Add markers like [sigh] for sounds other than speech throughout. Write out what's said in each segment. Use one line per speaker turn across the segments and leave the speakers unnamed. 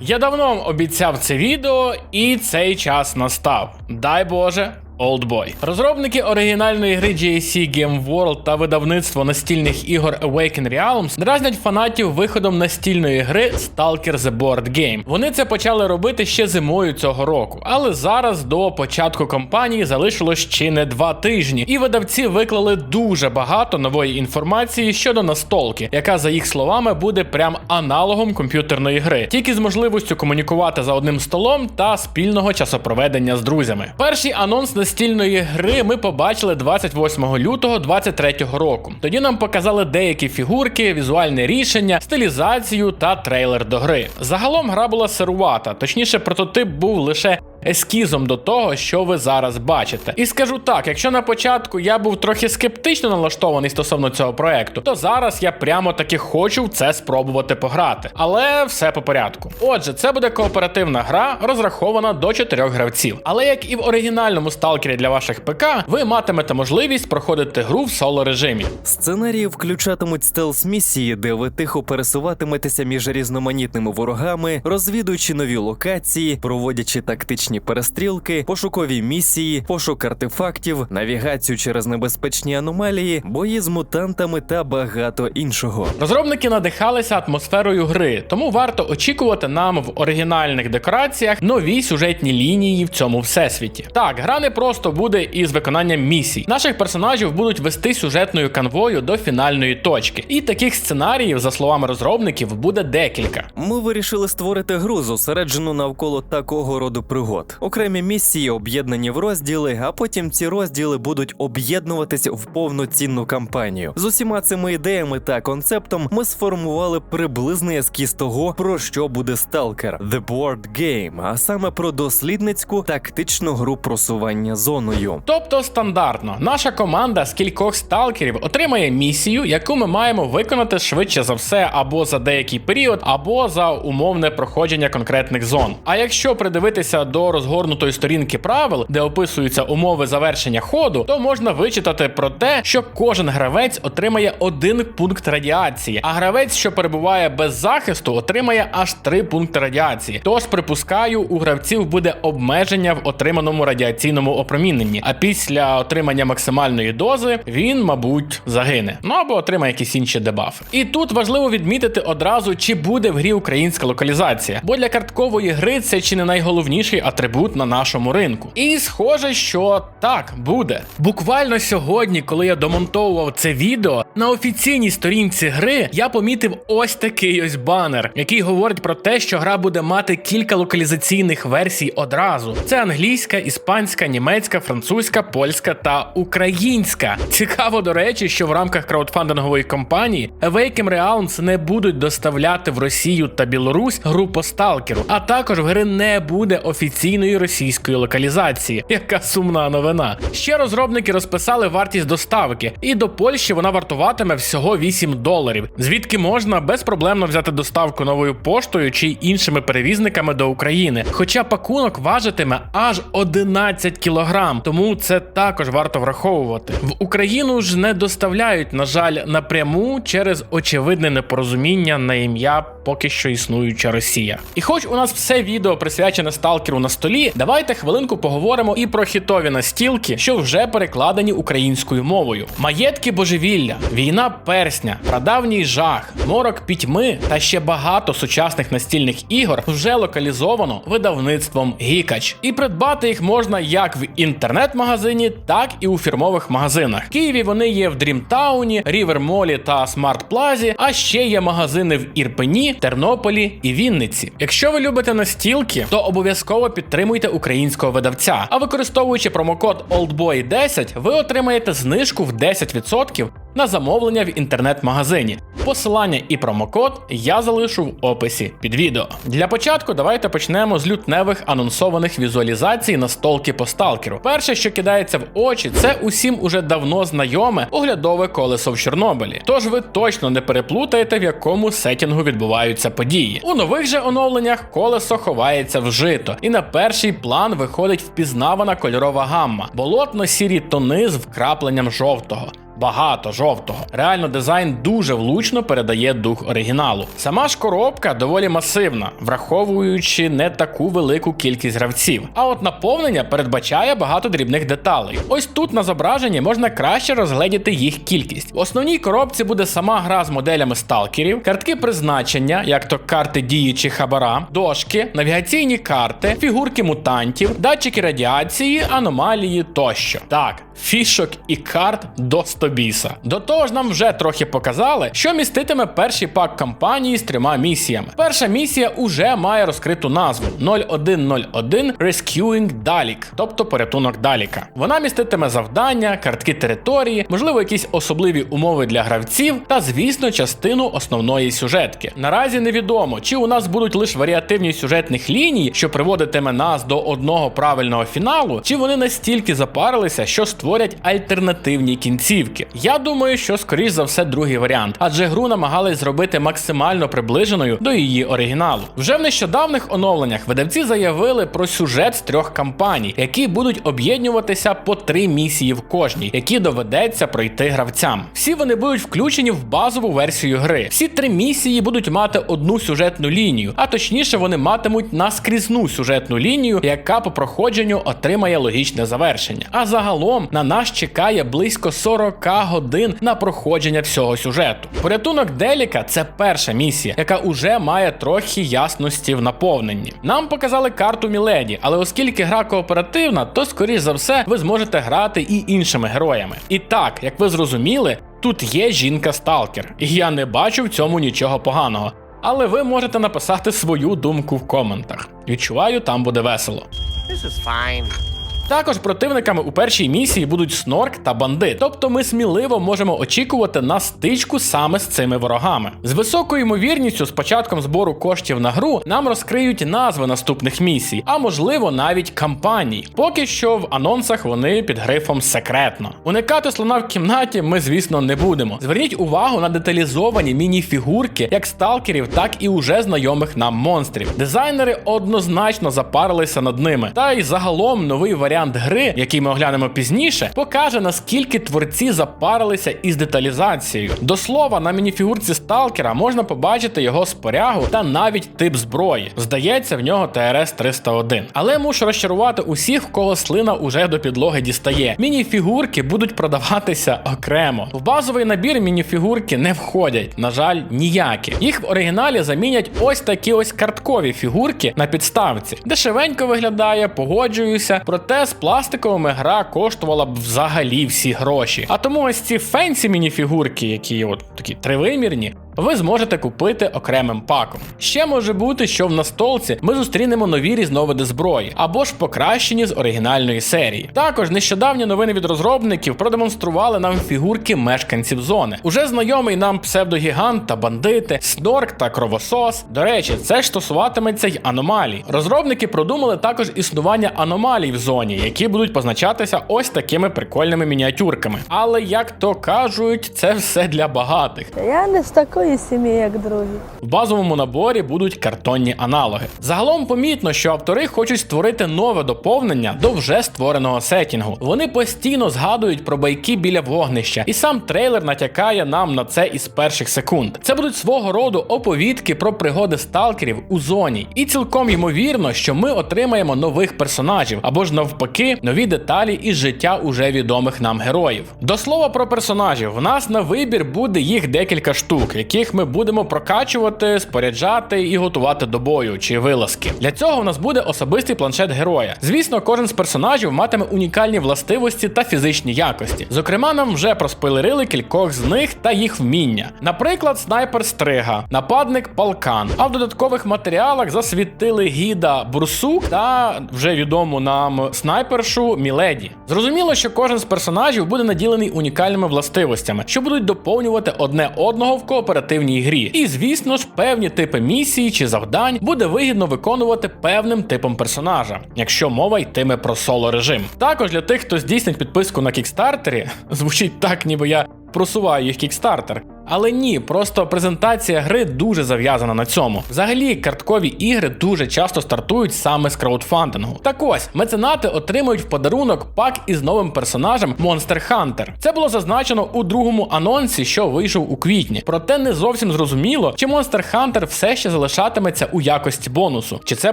Я давно обіцяв це відео, і цей час настав. Дай Боже. Oldboy. Розробники оригінальної гри GAC Game World та видавництво настільних ігор Awaken Realms дразнять фанатів виходом настільної гри Stalker The Board Game. Вони це почали робити ще зимою цього року, але зараз до початку кампанії залишилось ще не два тижні, і видавці виклали дуже багато нової інформації щодо настолки, яка, за їх словами, буде прям аналогом комп'ютерної гри, тільки з можливістю комунікувати за одним столом та спільного часопроведення з друзями. Перший анонс настільної гри ми побачили 28 лютого 2023 року. Тоді нам показали деякі фігурки, візуальне рішення, стилізацію та трейлер до гри. Загалом гра була сирувата, точніше, прототип був лише ескізом до того, що ви зараз бачите. І скажу так: якщо на початку я був трохи скептично налаштований стосовно цього проекту, то зараз я прямо таки хочу в це спробувати пограти. Але все по порядку. Отже, це буде кооперативна гра, розрахована до чотирьох гравців. Але як і в оригінальному сталкері для ваших ПК, ви матимете можливість проходити гру в соло режимі.
Сценарії включатимуть стелс місії, де ви тихо пересуватиметеся між різноманітними ворогами, розвідуючи нові локації, проводячи тактичні перестрілки, пошукові місії, пошук артефактів, навігацію через небезпечні аномалії, бої з мутантами та багато іншого.
Розробники надихалися атмосферою гри, тому варто очікувати нам в оригінальних декораціях нові сюжетні лінії в цьому всесвіті. Так, гра не просто буде із виконанням місій. Наших персонажів будуть вести сюжетною канвою до фінальної точки. І таких сценаріїв, за словами розробників, буде декілька.
Ми вирішили створити гру, зосереджену навколо такого роду пригод. Окремі місії об'єднані в розділи, а потім ці розділи будуть об'єднуватися в повноцінну кампанію. З усіма цими ідеями та концептом ми сформували приблизний ескіз того, про що буде Stalker – The Board Game, а саме про дослідницьку тактичну гру просування зоною.
Тобто стандартно, наша команда з кількох сталкерів отримає місію, яку ми маємо виконати швидше за все, або за деякий період, або за умовне проходження конкретних зон. А якщо придивитися до розгорнутої сторінки правил, де описуються умови завершення ходу, то можна вичитати про те, що кожен гравець отримає один пункт радіації, а гравець, що перебуває без захисту, отримає аж три пункти радіації. Тож припускаю, у гравців буде обмеження в отриманому радіаційному опроміненні. А після отримання максимальної дози він, мабуть, загине. Ну або отримає якісь інші дебафи. І тут важливо відмітити одразу, чи буде в грі українська локалізація, бо для карткової гри це чи не найголовніший атрибут на нашому ринку. І схоже, що так буде. Буквально сьогодні, коли я домонтовував це відео, на офіційній сторінці гри я помітив ось такий ось банер, який говорить про те, що гра буде мати кілька локалізаційних версій одразу. Це англійська, іспанська, німецька, французька, польська та українська. Цікаво, до речі, що в рамках краудфандингової кампанії Awaken Realms не будуть доставляти в Росію та Білорусь гру по сталкеру, а також в гри не буде офіційної російської локалізації. Яка сумна новина. Ще розробники розписали вартість доставки, і до Польщі вона вартуватиме всього 8 доларів, звідки можна безпроблемно взяти доставку новою поштою чи іншими перевізниками до України. Хоча пакунок важитиме аж 11 кілограм, тому це також варто враховувати. В Україну ж не доставляють, на жаль, напряму через очевидне непорозуміння на ім'я поки що існуюча Росія. І хоч у нас все відео присвячене сталкеру на столі, давайте хвилинку поговоримо і про хітові настілки, що вже перекладені українською мовою. Маєтки божевілля, війна персня, прадавній жах, морок пітьми та ще багато сучасних настільних ігор вже локалізовано видавництвом Гікач. І придбати їх можна як в інтернет-магазині, так і у фірмових магазинах. В Києві вони є в Дрімтауні, Рівермолі та Смарт Плазі, а ще є магазини в Ірпені, Тернополі і Вінниці. Якщо ви любите настілки, то обов'язково підтримуйте українського видавця. А використовуючи промокод OLDBOY10, ви отримаєте знижку в 10% на замовлення в інтернет-магазині. Посилання і промокод я залишу в описі під відео. Для початку давайте почнемо з лютневих анонсованих візуалізацій на столки по сталкеру. Перше, що кидається в очі, це усім уже давно знайоме оглядове колесо в Чорнобилі. Тож ви точно не переплутаєте, в якому сетінгу відбуваються події. У нових же оновленнях колесо ховається в жито, і на перший план виходить впізнавана кольорова гамма, болотно-сірі тони з вкрапленням жовтого. Багато жовтого. Реально, дизайн дуже влучно передає дух оригіналу. Сама ж коробка доволі масивна, враховуючи не таку велику кількість гравців. А от наповнення передбачає багато дрібних деталей. Ось тут на зображенні можна краще розгледіти їх кількість. В основній коробці буде сама гра з моделями сталкерів, картки призначення, як то карти дії хабара, дошки, навігаційні карти, фігурки мутантів, датчики радіації, аномалії тощо. Так, фішок і карт до 100 біса. До того ж, нам вже трохи показали, що міститиме перший пак кампанії з трьома місіями. Перша місія уже має розкриту назву 0101 Rescuing Dalek, тобто порятунок Даліка. Вона міститиме завдання, картки території, можливо, якісь особливі умови для гравців та, звісно, частину основної сюжетки. Наразі невідомо, чи у нас будуть лише варіативні сюжетних ліній, що приводитиме нас до одного правильного фіналу, чи вони настільки запарилися, що створять альтернативні кінцівки. Я думаю, що скоріш за все другий варіант, адже гру намагались зробити максимально приближеною до її оригіналу. Вже в нещодавних оновленнях видавці заявили про сюжет з трьох кампаній, які будуть об'єднуватися по три місії в кожній, які доведеться пройти гравцям. Всі вони будуть включені в базову версію гри. Всі три місії будуть мати одну сюжетну лінію, а точніше, вони матимуть наскрізну сюжетну лінію, яка по проходженню отримає логічне завершення. А загалом на нас чекає близько 40 годин на проходження всього сюжету. Порятунок Деліка це перша місія, яка уже має трохи ясності в наповненні. Нам показали карту Міледі, але оскільки гра кооперативна, то скоріш за все ви зможете грати і іншими героями. І так, як ви зрозуміли, тут є жінка-сталкер, і я не бачу в цьому нічого поганого. Але ви можете написати свою думку в коментах. Відчуваю, там буде весело.
This is fine.
Також противниками у першій місії будуть Снорк та бандит, тобто ми сміливо можемо очікувати на стичку саме з цими ворогами. З високою ймовірністю, з початком збору коштів на гру, нам розкриють назви наступних місій, а можливо навіть кампаній. Поки що в анонсах вони під грифом секретно. Уникати слона в кімнаті ми, звісно, не будемо. Зверніть увагу на деталізовані міні-фігурки як сталкерів, так і уже знайомих нам монстрів. Дизайнери однозначно запарилися над ними. Та й загалом новий варіант гри, який ми оглянемо пізніше, покаже наскільки творці запарилися із деталізацією. До слова, на мініфігурці сталкера можна побачити його спорягу та навіть тип зброї. Здається, в нього ТРС 301. Але мушу розчарувати усіх, в кого слина уже до підлоги дістає. Мініфігурки будуть продаватися окремо. В базовий набір мініфігурки не входять, на жаль, ніякі. Їх в оригіналі замінять ось такі ось карткові фігурки на підставці. Дешевенько виглядає, погоджуюся, проте з пластиковими гра коштувала б взагалі всі гроші. А тому ось ці фенсі мініфігурки, які от такі тривимірні, ви зможете купити окремим паком. Ще може бути, що в настолці ми зустрінемо нові різновиди зброї або ж покращені з оригінальної серії. Також нещодавні новини від розробників продемонстрували нам фігурки мешканців зони. Уже знайомий нам псевдогігант та бандити, снорк та кровосос. До речі, це ж стосуватиметься й аномалій. Розробники продумали також існування аномалій в зоні, які будуть позначатися ось такими прикольними мініатюрками. Але як то кажуть, це все для багатих.
Я не з такої сім'ї, як другі.
В базовому наборі будуть картонні аналоги. Загалом помітно, що автори хочуть створити нове доповнення до вже створеного сетінгу. Вони постійно згадують про байки біля вогнища, і сам трейлер натякає нам на це із перших секунд. Це будуть свого роду оповідки про пригоди сталкерів у зоні, і цілком ймовірно, що ми отримаємо нових персонажів або ж навпаки нові деталі із життя уже відомих нам героїв. До слова про персонажів, в нас на вибір буде їх декілька штук, яких ми будемо прокачувати, споряджати і готувати до бою чи вилазки. Для цього в нас буде особистий планшет героя. Звісно, кожен з персонажів матиме унікальні властивості та фізичні якості. Зокрема, нам вже проспойлерили кількох з них та їх вміння. Наприклад, снайпер Стрига, нападник Палкан. А в додаткових матеріалах засвітили гіда Бурсук та вже відому нам снайпершу Міледі. Зрозуміло, що кожен з персонажів буде наділений унікальними властивостями, що будуть доповнювати одне одного в кооперативній грі. І звісно ж, певні типи місій чи завдань буде вигідно виконувати певним типом персонажа, якщо мова йтиме про соло режим. Також для тих, хто здійснить підписку на кікстартері, [laughs] звучить так, ніби я просуваю їх кікстартер. Але ні, просто презентація гри дуже зав'язана на цьому. Взагалі, карткові ігри дуже часто стартують саме з краудфандингу. Так ось, меценати отримують в подарунок пак із новим персонажем Monster Hunter. Це було зазначено у другому анонсі, що вийшов у квітні. Проте не зовсім зрозуміло, чи Monster Hunter все ще залишатиметься у якості бонусу, чи це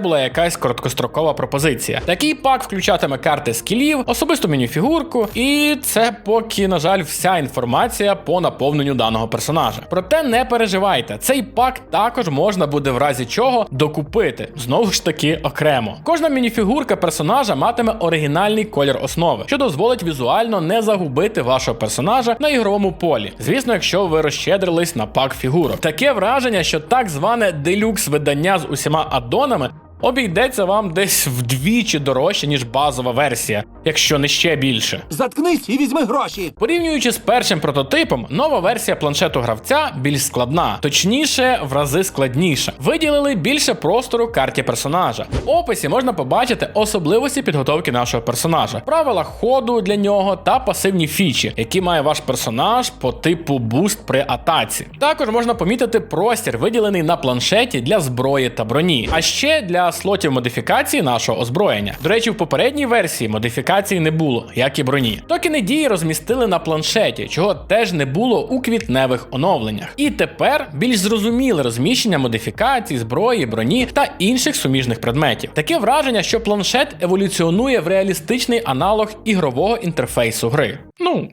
була якась короткострокова пропозиція. Такий пак включатиме карти скілів, особисту мініфігурку, і це поки, на жаль, вся інформація по наповненню даного персонажа. Проте не переживайте, цей пак також можна буде в разі чого докупити знову ж таки окремо. Кожна мініфігурка персонажа матиме оригінальний колір основи, що дозволить візуально не загубити вашого персонажа на ігровому полі. Звісно, якщо ви розщедрились на пак фігурок. Таке враження, що так зване делюкс видання з усіма аддонами обійдеться вам десь вдвічі дорожче, ніж базова версія, якщо не ще більше.
Заткнись і візьми гроші.
Порівнюючи з першим прототипом, нова версія планшету гравця більш складна, точніше, в рази складніша. Виділили більше простору карті персонажа. В описі можна побачити особливості підготовки нашого персонажа, правила ходу для нього та пасивні фічі, які має ваш персонаж по типу буст при атаці. Також можна помітити простір, виділений на планшеті для зброї та броні, а ще для слотів модифікації нашого озброєння. До речі, в попередній версії модифікації не було, як і броні. Токени дії розмістили на планшеті, чого теж не було у квітневих оновленнях. І тепер більш зрозуміле розміщення модифікацій, зброї, броні та інших суміжних предметів. Таке враження, що планшет еволюціонує в реалістичний аналог ігрового інтерфейсу гри. Ну,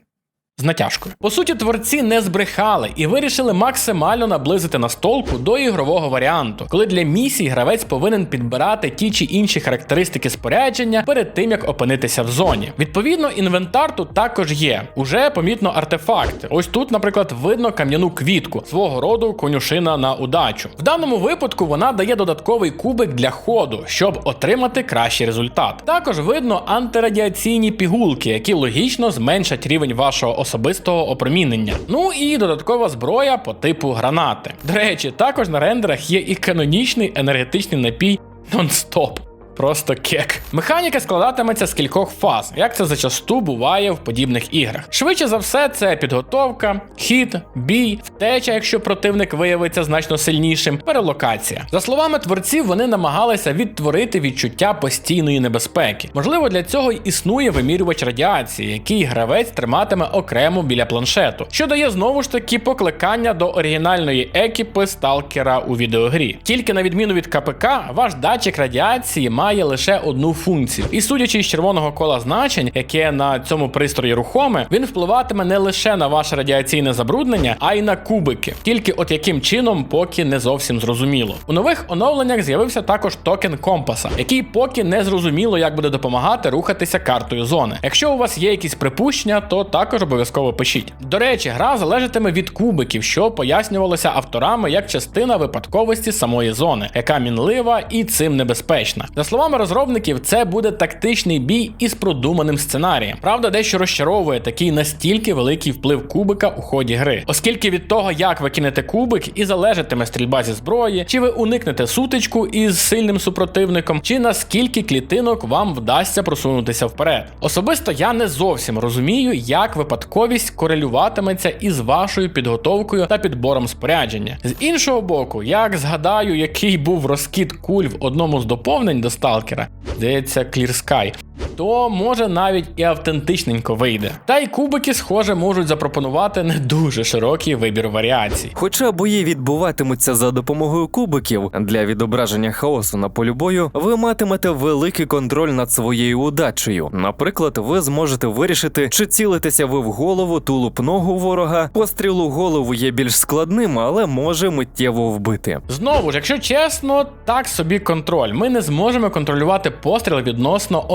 з натяжкою. По суті, творці не збрехали і вирішили максимально наблизити настолку до ігрового варіанту, коли для місій гравець повинен підбирати ті чи інші характеристики спорядження перед тим як опинитися в зоні. Відповідно, інвентар тут також є. Уже помітно артефакти. Ось тут, наприклад, видно кам'яну квітку, свого роду конюшина на удачу. В даному випадку вона дає додатковий кубик для ходу, щоб отримати кращий результат. Також видно антирадіаційні пігулки, які логічно зменшать рівень вашого особистого опромінення. Ну і додаткова зброя по типу гранати. До речі, також на рендерах є і канонічний енергетичний напій нон-стоп. Просто кек. Механіка складатиметься з кількох фаз, як це зачасту буває в подібних іграх. Швидше за все, це підготовка, хід, бій, втеча, якщо противник виявиться значно сильнішим, перелокація. За словами творців, вони намагалися відтворити відчуття постійної небезпеки. Можливо, для цього й існує вимірювач радіації, який гравець триматиме окремо біля планшету, що дає знову ж таки покликання до оригінальної екіпи сталкера у відеогрі. Тільки на відміну від КПК, ваш датчик радіації має лише одну функцію. І судячи з червоного кола значень, яке на цьому пристрої рухоме, він впливатиме не лише на ваше радіаційне забруднення, а й на кубики. Тільки от яким чином, поки не зовсім зрозуміло. У нових оновленнях з'явився також токен компаса, який поки не зрозуміло, як буде допомагати рухатися картою зони. Якщо у вас є якісь припущення, то також обов'язково пишіть. До речі, гра залежатиме від кубиків, що пояснювалося авторами як частина випадковості самої зони, яка мінлива і цим небезпечна. За словами розробників, це буде тактичний бій із продуманим сценарієм. Правда, дещо розчаровує такий настільки великий вплив кубика у ході гри, оскільки від того, як ви кинете кубик, і залежатиме стрільба зі зброї, чи ви уникнете сутичку із сильним супротивником, чи наскільки клітинок вам вдасться просунутися вперед. Особисто я не зовсім розумію, як випадковість корелюватиметься із вашою підготовкою та підбором спорядження. З іншого боку, як згадаю, який був розкид куль в одному з доповнень до сталкера, здається, Clear Sky, то може навіть і автентичненько вийде. Та й кубики, схоже, можуть запропонувати не дуже широкий вибір варіацій.
Хоча бої відбуватимуться за допомогою кубиків для відображення хаосу на полі бою, ви матимете великий контроль над своєю удачею. Наприклад, ви зможете вирішити, чи цілитеся ви в голову, тулуб ногу ворога. Постріл у голову є більш складним, але може миттєво вбити.
Знову ж, якщо чесно, так собі контроль. Ми не зможемо контролювати постріл відносно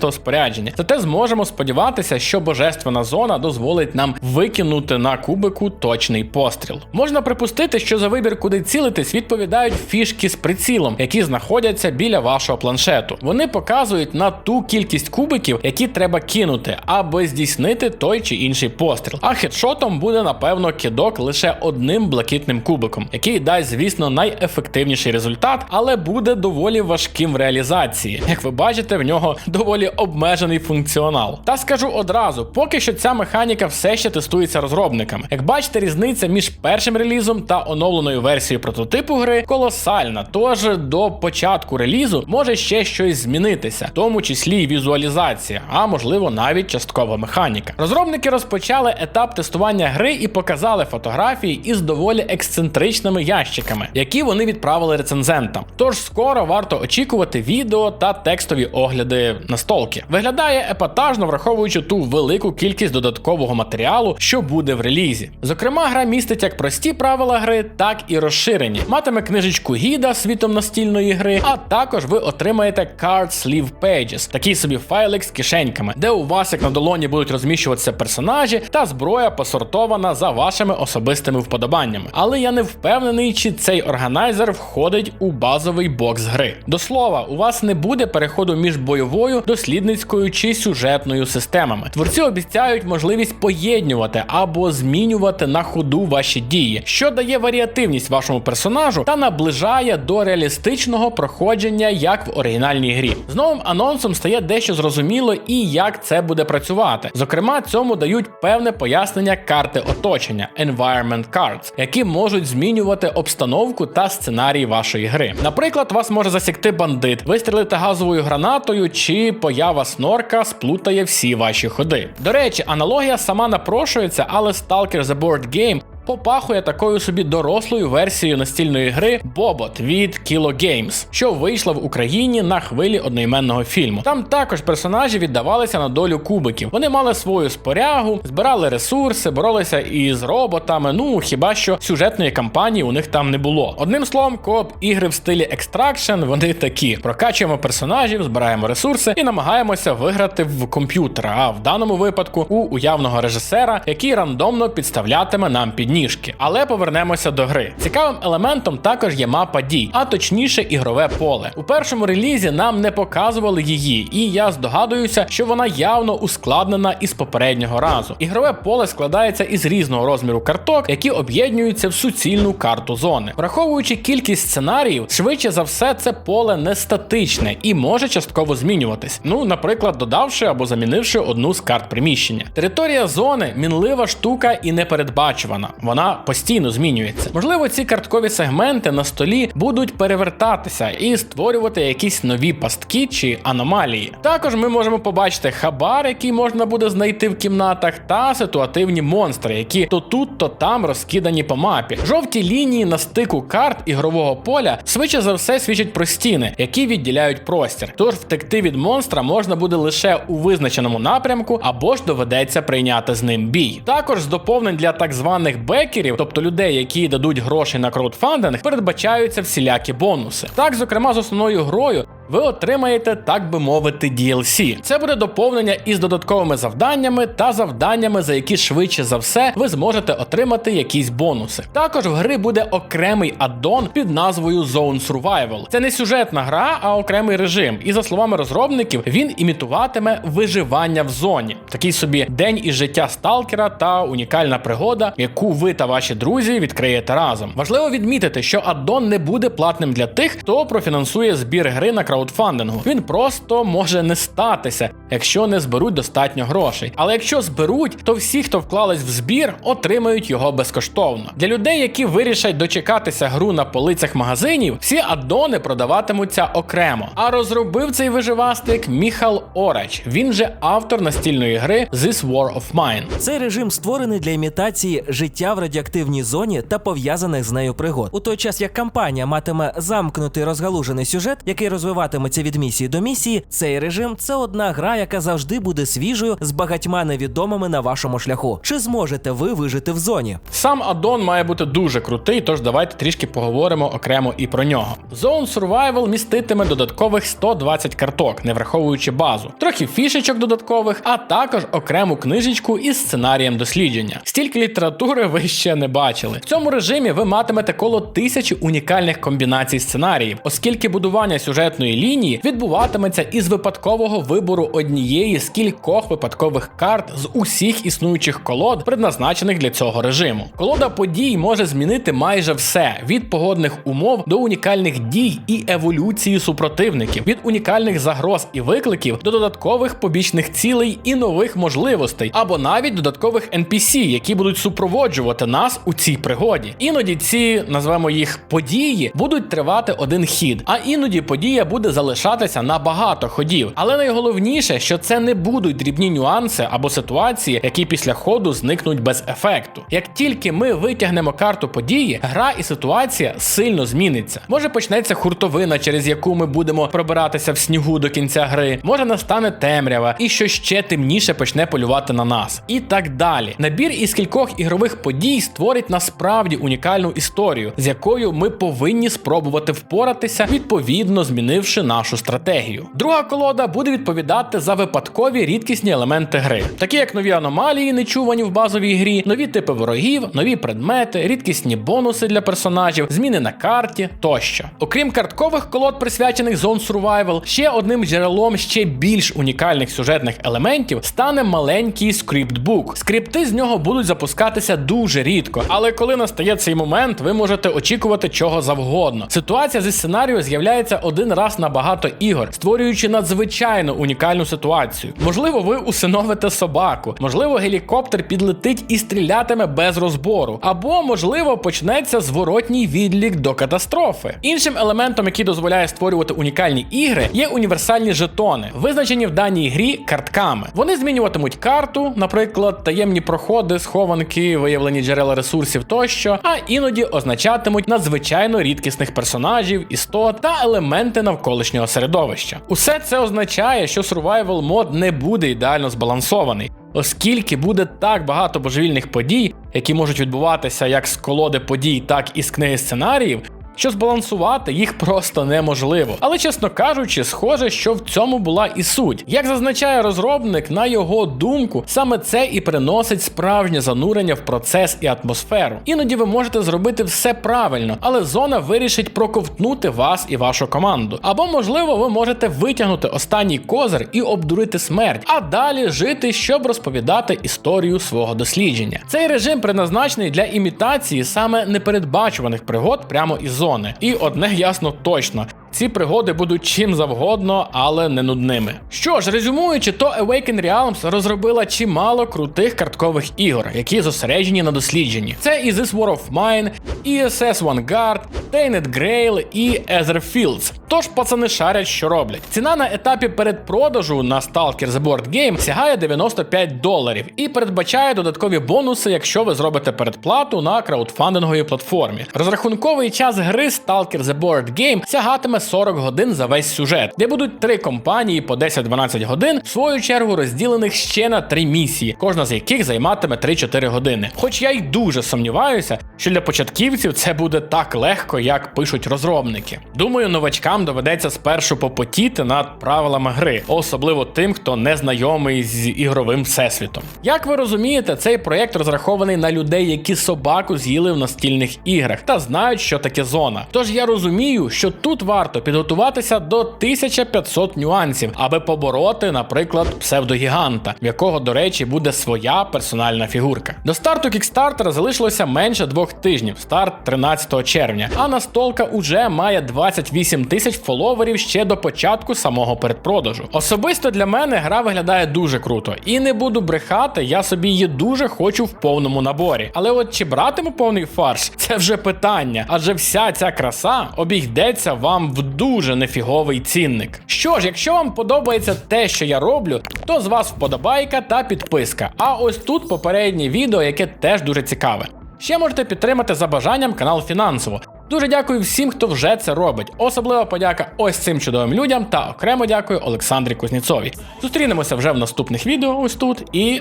особистого спорядження. Зате зможемо сподіватися, що божественна зона дозволить нам викинути на кубику точний постріл. Можна припустити, що за вибір, куди цілитись, відповідають фішки з прицілом, які знаходяться біля вашого планшету. Вони показують на ту кількість кубиків, які треба кинути, аби здійснити той чи інший постріл. А хедшотом буде напевно кидок лише одним блакитним кубиком, який дасть, звісно, найефективніший результат, але буде доволі важким в реалізації. Як ви бачите, в нього доволі обмежений функціонал. Та скажу одразу, поки що ця механіка все ще тестується розробниками. Як бачите, різниця між першим релізом та оновленою версією прототипу гри колосальна. Тож до початку релізу може ще щось змінитися, в тому числі і візуалізація, а можливо навіть часткова механіка. Розробники розпочали етап тестування гри і показали фотографії із доволі ексцентричними ящиками, які вони відправили рецензентам. Тож скоро варто очікувати відео та текстові огляди настолки. Виглядає епатажно, враховуючи ту велику кількість додаткового матеріалу, що буде в релізі. Зокрема, гра містить як прості правила гри, так і розширені. Матиме книжечку гіда світом настільної гри, а також ви отримаєте Card Sleeve Pages, такий собі файлик з кишеньками, де у вас як на долоні будуть розміщуватися персонажі та зброя посортована за вашими особистими вподобаннями. Але я не впевнений, чи цей органайзер входить у базовий бокс гри. До слова, у вас не буде переходу між бойовою, дослідницькою чи сюжетною системами. Творці обіцяють можливість поєднувати або змінювати на ходу ваші дії, що дає варіативність вашому персонажу та наближає до реалістичного проходження як в оригінальній грі. З новим анонсом стає дещо зрозуміло і як це буде працювати. Зокрема, цьому дають певне пояснення карти оточення Environment Cards, які можуть змінювати обстановку та сценарій вашої гри. Наприклад, вас може засікти бандит, вистрілити газовою гранатою, чи поява снорка сплутає всі ваші ходи. До речі, аналогія сама напрошується, але Stalker The Board Game попахує такою собі дорослою версією настільної гри Bobot від Kilo Games, що вийшла в Україні на хвилі одноіменного фільму. Там також персонажі віддавалися на долю кубиків. Вони мали свою спорягу, збирали ресурси, боролися із роботами. Ну хіба що сюжетної кампанії у них там не було. Одним словом, кооп ігри в стилі Extraction вони такі: прокачуємо персонажів, збираємо ресурси і намагаємося виграти в комп'ютера. А в даному випадку у уявного режисера, який рандомно підставлятиме нам підніжки. Але повернемося до гри. Цікавим елементом також є мапа дій, а точніше ігрове поле. У першому релізі нам не показували її, і я здогадуюся, що вона явно ускладнена із попереднього разу. Ігрове поле складається із різного розміру карток, які об'єднуються в суцільну карту зони. Враховуючи кількість сценаріїв, швидше за все, це поле не статичне і може частково змінюватись. Ну, наприклад, додавши або замінивши одну з карт приміщення. Територія зони мінлива штука і непередбачувана. Вона постійно змінюється. Можливо, ці карткові сегменти на столі будуть перевертатися і створювати якісь нові пастки чи аномалії. Також ми можемо побачити хабар, який можна буде знайти в кімнатах, та ситуативні монстри, які то тут, то там розкидані по мапі. Жовті лінії на стику карт ігрового поля швидше за все свідчать про стіни, які відділяють простір. Тож втекти від монстра можна буде лише у визначеному напрямку, або ж доведеться прийняти з ним бій. Також з доповнень для так званих бекерів, тобто людей, які дадуть гроші на краудфандинг, передбачаються всілякі бонуси. Так, зокрема, з основною грою. Ви отримаєте, так би мовити, DLC. Це буде доповнення із додатковими завданнями та завданнями, за які швидше за все ви зможете отримати якісь бонуси. Також в гри буде окремий аддон під назвою Zone Survival. Це не сюжетна гра, а окремий режим. І за словами розробників, він імітуватиме виживання в зоні. Такий собі день із життя сталкера та унікальна пригода, яку ви та ваші друзі відкриєте разом. Важливо відмітити, що аддон не буде платним для тих, хто профінансує збір гри на краудфандингу. Він просто може не статися, якщо не зберуть достатньо грошей. Але якщо зберуть, то всі, хто вклались в збір, отримають його безкоштовно. Для людей, які вирішать дочекатися гру на полицях магазинів, всі аддони продаватимуться окремо. А розробив цей виживастик Міхал Орач. Він же автор настільної гри This War of Mine.
Цей режим створений для імітації життя в радіоактивній зоні та пов'язаних з нею пригод. У той час як кампанія матиме замкнутий розгалужений сюжет, який розвиватиметься від місії до місії, цей режим це одна гра, яка завжди буде свіжою з багатьма невідомими на вашому шляху. Чи зможете ви вижити в зоні?
Сам аддон має бути дуже крутий, тож давайте трішки поговоримо окремо і про нього. Zone Survival міститиме додаткових 120 карток, не враховуючи базу, трохи фішечок додаткових, а також окрему книжечку із сценарієм дослідження. Стільки літератури ви ще не бачили. В цьому режимі ви матимете коло тисячі унікальних комбінацій сценаріїв, оскільки будування сюжетної фінішної лінії відбуватиметься із випадкового вибору однієї з кількох випадкових карт з усіх існуючих колод, предназначених для цього режиму. Колода подій може змінити майже все від погодних умов до унікальних дій і еволюції супротивників, від унікальних загроз і викликів до додаткових побічних цілей і нових можливостей, або навіть додаткових NPC, які будуть супроводжувати нас у цій пригоді. Іноді ці назвемо їх події будуть тривати один хід, а іноді подія буде залишатися на багато ходів. Але найголовніше, що це не будуть дрібні нюанси або ситуації, які після ходу зникнуть без ефекту. Як тільки ми витягнемо карту події, гра і ситуація сильно зміниться. Може почнеться хуртовина, через яку ми будемо пробиратися в снігу до кінця гри. Може настане темрява, і що ще темніше почне полювати на нас. І так далі. Набір із кількох ігрових подій створить насправді унікальну історію, з якою ми повинні спробувати впоратися, відповідно змінивши нашу стратегію. Друга колода буде відповідати за випадкові рідкісні елементи гри, такі як нові аномалії, нечувані в базовій грі, нові типи ворогів, нові предмети, рідкісні бонуси для персонажів, зміни на карті тощо. Окрім карткових колод, присвячених Zone Survival, ще одним джерелом ще більш унікальних сюжетних елементів стане маленький скриптбук. Скрипти з нього будуть запускатися дуже рідко, але коли настає цей момент, ви можете очікувати чого завгодно. Ситуація зі сценарію з'являється один раз на багато ігор, створюючи надзвичайно унікальну ситуацію. Можливо, ви усиновите собаку, можливо, гелікоптер підлетить і стрілятиме без розбору, або можливо почнеться зворотній відлік до катастрофи. Іншим елементом, який дозволяє створювати унікальні ігри, є універсальні жетони, визначені в даній грі картками. Вони змінюватимуть карту, наприклад, таємні проходи, схованки, виявлені джерела ресурсів тощо, а іноді означатимуть надзвичайно рідкісних персонажів, істот та елементи навколишнього середовища. Усе це означає, що survival мод не буде ідеально збалансований. Оскільки буде так багато божевільних подій, які можуть відбуватися як з колоди подій, так і з книги сценаріїв, що збалансувати їх просто неможливо. Але чесно кажучи, схоже, що в цьому була і суть. Як зазначає розробник, на його думку, саме це і приносить справжнє занурення в процес і атмосферу. Іноді ви можете зробити все правильно, але зона вирішить проковтнути вас і вашу команду. Або, можливо, ви можете витягнути останній козир і обдурити смерть, а далі жити, щоб розповідати історію свого дослідження. Цей режим предназначений для імітації саме непередбачуваних пригод прямо із зони. І одне ясно точно. Ці пригоди будуть чим завгодно, але не нудними. Що ж, резюмуючи, то Awaken Realms розробила чимало крутих карткових ігор, які зосереджені на дослідженні. Це і This War of Mine, ESS Vanguard, Tainted Grail і Ether Fields. Тож пацани шарять, що роблять. Ціна на етапі передпродажу на Stalker The Board Game сягає 95 доларів і передбачає додаткові бонуси, якщо ви зробите передплату на краудфандинговій платформі. Розрахунковий час гри Stalker The Board Game сягатиме 40 годин за весь сюжет, де будуть три компанії по 10-12 годин, в свою чергу розділених ще на три місії, кожна з яких займатиме 3-4 години. Хоч я й дуже сумніваюся, що для початківців це буде так легко, як пишуть розробники. Думаю, новачкам доведеться спершу попотіти над правилами гри, особливо тим, хто не знайомий з ігровим всесвітом. Як ви розумієте, цей проєкт розрахований на людей, які собаку з'їли в настільних іграх та знають, що таке зона. Тож я розумію, що тут варто підготуватися до 1500 нюансів, аби побороти, наприклад, псевдогіганта, в якого, до речі, буде своя персональна фігурка. До старту кікстартера залишилося менше двох тижнів, старт 13 червня. А настолка уже має 28 тисяч фоловерів ще до початку самого передпродажу. Особисто для мене гра виглядає дуже круто, і не буду брехати, я собі її дуже хочу в повному наборі. Але от чи братиму повний фарш, це вже питання, адже вся ця краса обійдеться вам в дуже нефіговий цінник. Що ж, якщо вам подобається те, що я роблю, то з вас вподобайка та підписка. А ось тут попереднє відео, яке теж дуже цікаве. Ще можете підтримати за бажанням канал фінансово. Дуже дякую всім, хто вже це робить. Особлива подяка ось цим чудовим людям та окремо дякую Олександрі Кузніцовій. Зустрінемося вже в наступних відео ось тут і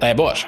дай Боже!